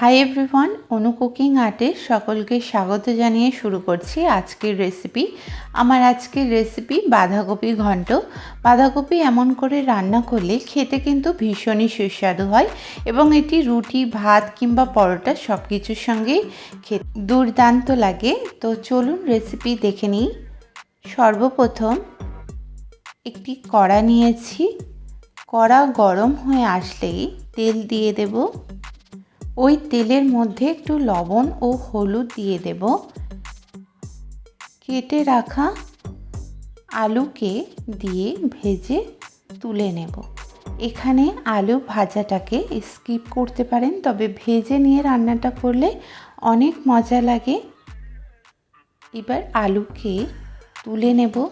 High everyone Anu cooking আর্টে সকলকে স্বাগত জানিয়ে শুরু করছি আজকের রেসিপি আমার আজকের রেসিপি বাঁধাকপি ঘন্ট। বাঁধাকপি এমন করে রান্না করলে খেতে কিন্তু ভীষণই সুস্বাদু হয় এবং এটি রুটি, ভাত কিংবা পরোটা সব কিছুর সঙ্গেই খেতে দুর্দান্ত লাগে। তো চলুন রেসিপি দেখে নিই। সর্বপ্রথম একটি কড়া নিয়েছি। কড়া গরম হয়ে আসলেই তেল দিয়ে দেবো। ওই তেলের মধ্যে একটু লবণ ও হলুদ দিয়ে দেব। কেটে রাখা আলুকে দিয়ে ভেজে তুলে নেব। এখানে আলু ভাজাটাকে স্কিপ করতে পারেন, তবে ভেজে নিয়ে রান্নাটা করলে অনেক মজা লাগে। এবার আলুকে তুলে নেব।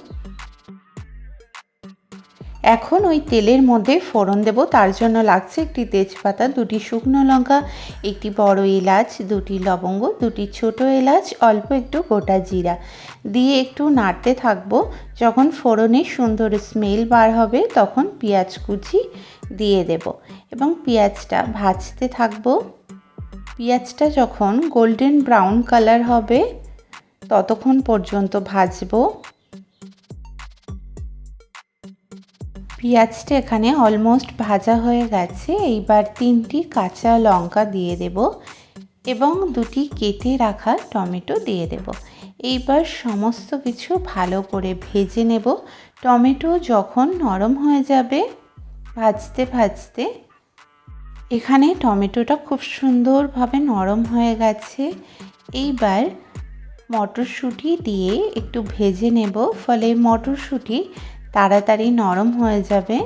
এখন ওই তেলের মধ্যে ফোড়ন দেব, তার জন্য লাগছে একটি তেজপাতা, দুটি শুকনো লঙ্কা, একটি বড় এলাচ, দুটি লবঙ্গ, দুটি ছোট এলাচ, অল্প একটু গোটা জিরা। দিয়ে একটু নাড়তে থাকব, যখন ফোড়নে সুন্দর স্মেল বার হবে তখন পেঁয়াজ কুচি দিয়ে দেব এবং পেঁয়াজটা ভাজতে থাকব। পেঁয়াজটা যখন গোল্ডেন ব্রাউন কালার হবে, ততক্ষণ পর্যন্ত ভাজবো। পেঁয়াজটা এখানে অলমোস্ট ভাজা হয়ে গেছে। এইবার তিনটি কাঁচা লঙ্কা দিয়ে দেব এবং দুটি কেটে রাখা টমেটো দিয়ে দেব। এইবার সমস্ত কিছু ভালো করে ভেজে নেব। টমেটো যখন নরম হয়ে যাবে, ভাজতে ভাজতে, এখানে টমেটোটা খুব সুন্দরভাবে নরম হয়ে গেছে। এইবার মটরশুঁটি দিয়ে একটু ভেজে নেব। ফলে মটরশুঁটি তাড়াতাড়ি নরম হয়ে যাবে।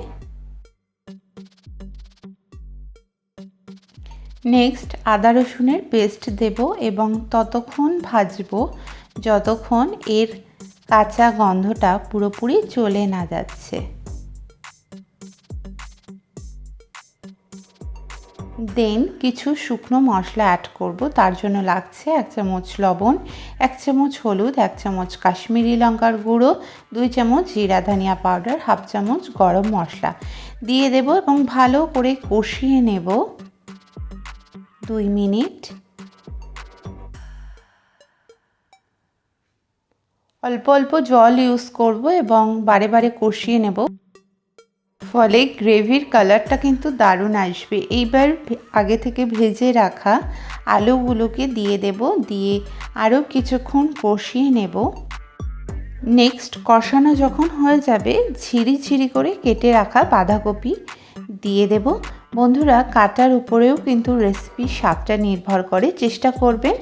নেক্সট আদা রসুনের পেস্ট দেব এবং ততক্ষণ ভাজবো যতক্ষণ এর কাঁচা গন্ধটা পুরোপুরি চলে না যাচ্ছে। দেন কিছু শুকনো মশলা অ্যাড করব। তার জন্য লাগছে এক চামচ লবণ, এক চামচ হলুদ, এক চামচ কাশ্মীরি লঙ্কার গুঁড়ো, দুই চামচ জিরা ধনিয়া পাউডার হাফ চামচ গরম মশলা। দিয়ে দেব এবং ভালো করে কষিয়ে নেব। দুই মিনিট। অল্প অল্প জল ইউজ করব এবং বারে বারে কষিয়ে নেব। ফলে গ্রেভির কালারটা কিন্তু দারুণ আসবে। এইবার আগে থেকে ভেজে রাখা আলুগুলোকে দিয়ে দেব, দিয়ে আরও কিছুক্ষণ কষিয়ে নেব। নেক্সট কষানো যখন হয়ে যাবে, ঝিরি ঝিরি করে কেটে রাখা বাঁধাকপি দিয়ে দেব। বন্ধুরা, কাটার উপরেও কিন্তু রেসিপির স্বাদটা নির্ভর করে। চেষ্টা করবেন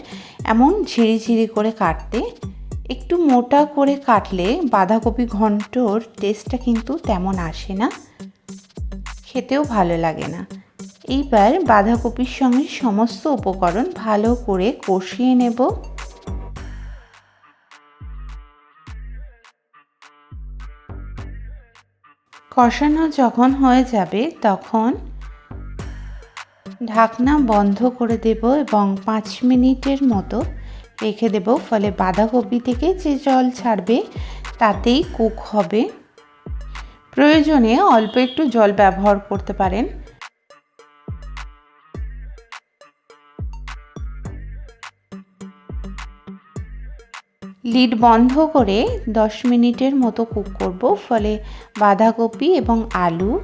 এমন ঝিরি ঝিরি করে কাটতে। একটু মোটা করে কাটলে বাঁধাকপি ঘন্টর টেস্টটা কিন্তু তেমন আসে না। খেতেও ভালো লাগে না। এইবার বাঁধাকপির সঙ্গে সমস্ত উপকরণ ভালো করে কষিয়ে নেব। কষানো যখন হয়ে যাবে তখন ঢাকনা বন্ধ করে দেব এবং পাঁচ মিনিটের মতো রেখে দেব। ফলে বাঁধাকপি থেকে যে জল ছাড়বে, তাতেই কুক হবে। প্রয়োজনে অল্প একটু জল ব্যবহার করতে পারেন। লিড বন্ধ করে 10 মিনিটের মতো কুক করব। ফলে বাঁধাকপি এবং আলু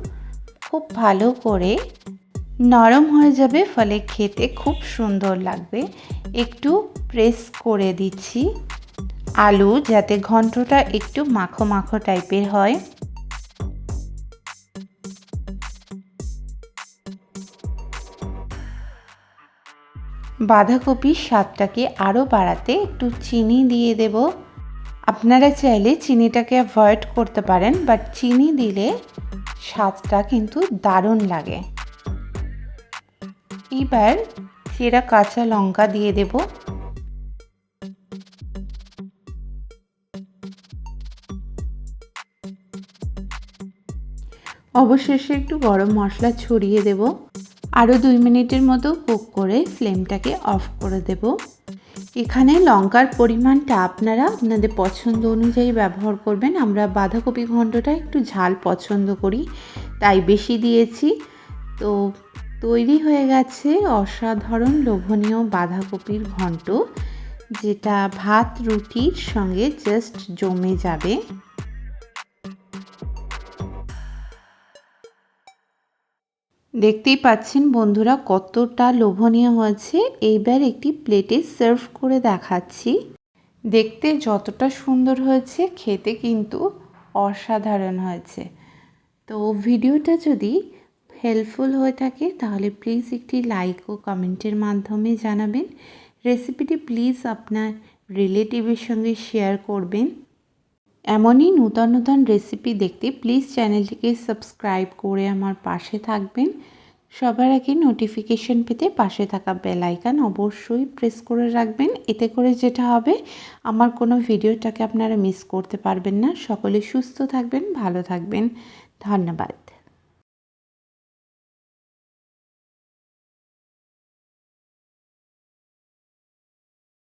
খুব ভালো করে নরম হয়ে যাবে, ফলে খেতে খুব সুন্দর লাগবে। একটু প্রেস করে দিচ্ছি আলু যাতে ঘন্টটা একটু মাখো মাখো টাইপের হয়। বাঁধাকপির স্বাদটাকে আরও বাড়াতে একটু চিনি দিয়ে দেব। আপনারা চাইলে চিনিটাকে অ্যাভয়েড করতে পারেন বাট চিনি দিলে স্বাদটা কিন্তু দারুণ লাগে। এবার সেরা কাঁচা লঙ্কা দিয়ে দেব। অবশেষে একটু গরম মশলা ছড়িয়ে দেব। আরও দুই মিনিটের মতো কুক করে ফ্লেমটাকে অফ করে দেব। এখানে লঙ্কার পরিমাণটা আপনারা আপনাদের পছন্দ অনুযায়ী ব্যবহার করবেন। আমরা বাঁধাকপি ঘণ্টটা একটু ঝাল পছন্দ করি, তাই বেশি দিয়েছি। তো তৈরি হয়ে গেছে অসাধারণ লোভনীয় বাঁধাকপির ঘন্ট, যেটা ভাত রুটির সঙ্গে জাস্ট জমে যাবে। দেখতেই পাচ্ছেন বন্ধুরা কতটা লোভনীয় হয়েছে। এইবার একটি প্লেটে সার্ভ করে দেখাচ্ছি। দেখতে যতটা সুন্দর হয়েছে, খেতে কিন্তু অসাধারণ হয়েছে। তো ভিডিওটা যদি হেল্পফুল হয়ে থাকে, তাহলে প্লিজ একটি লাইক ও কমেন্টের মাধ্যমে জানাবেন। রেসিপিটি প্লিজ আপনার রিলেটিভের সঙ্গে শেয়ার করবেন। এমনই নূতন নূতন রেসিপি দেখতে প্লিজ চ্যানেলটিকে সাবস্ক্রাইব করে আমার পাশে থাকবেন। সবার আগে নোটিফিকেশন পেতে পাশে থাকা বেল আইকন অবশ্যই প্রেস করে রাখবেন। এতে করে যেটা হবে, আমার কোনো ভিডিওটাকে আপনারা মিস করতে পারবেন না। সকলে সুস্থ থাকবেন, ভালো থাকবেন। ধন্যবাদ।